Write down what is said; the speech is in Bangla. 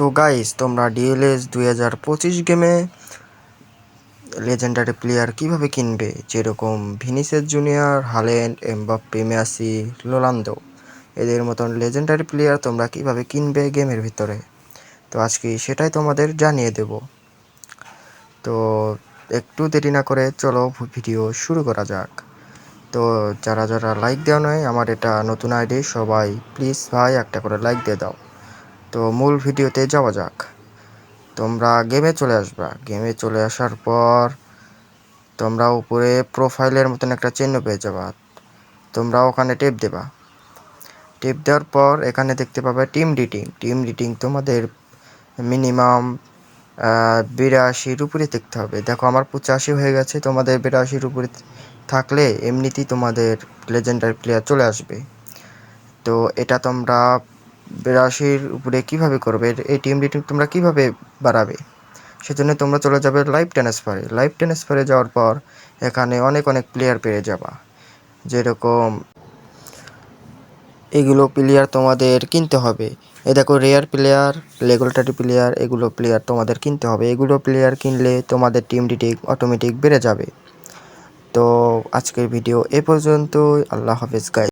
তো গাইস তোমরা ডিএলএস দুই হাজার পঁচিশ গেমে লেজেন্ডারি প্লেয়ার কীভাবে কিনবে? যেরকম Vinicius Junior Haaland Mbappe Messi Ronaldo এদের মতন লেজেন্ডারি প্লেয়ার তোমরা কীভাবে কিনবে গেমের ভিতরে? তো আজকে সেটাই তোমাদের জানিয়ে দেব। তো একটু দেরি না করে চলো ভিডিও শুরু করা যাক। তো যারা যারা লাইক দেওয়া নয়, আমার এটা নতুন আইডি, সবাই প্লিজ ভাই একটা করে লাইক দিয়ে দাও। তো মূল ভিডিওতে যাওয়া যাক। তোমরা গেমে চলে আসবা। গেমে চলে আসার পর তোমরা উপরে প্রোফাইলের মতন একটা চিহ্ন পেয়ে যাবা। তোমরা ওখানে টেপ দেবা। টেপ দেওয়ার পর এখানে দেখতে পাবে টিম রিটিং টিম রিটিং তোমাদের মিনিমাম বিরাশির উপরে দেখতে হবে। দেখো আমার পঁচাশি হয়ে গেছে। তোমাদের বিরাশির উপরে থাকলে এমনিতেই তোমাদের লেজেন্ডারি প্লেয়ার চলে আসবে। তো এটা তোমরা বিরাশির উপরে কীভাবে করবে? এই টিম রেটিং তোমরা কীভাবে বাড়াবে? সেজন্য তোমরা চলে যাবে লাইভ ট্রান্সফারে লাইভ ট্রান্সফারে যাওয়ার পর এখানে অনেক অনেক প্লেয়ার পেয়ে যাবা। যেরকম এগুলো প্লেয়ার তোমাদের কিনতে হবে। এ দেখো রেয়ার প্লেয়ার লেগুলেটারি প্লেয়ার এগুলো প্লেয়ার তোমাদের কিনতে হবে। এগুলো প্লেয়ার কিনলে তোমাদের টিম রেটিং অটোমেটিক বেড়ে যাবে। তো আজকের ভিডিও এ পর্যন্তই। আল্লাহ হাফেজ গাই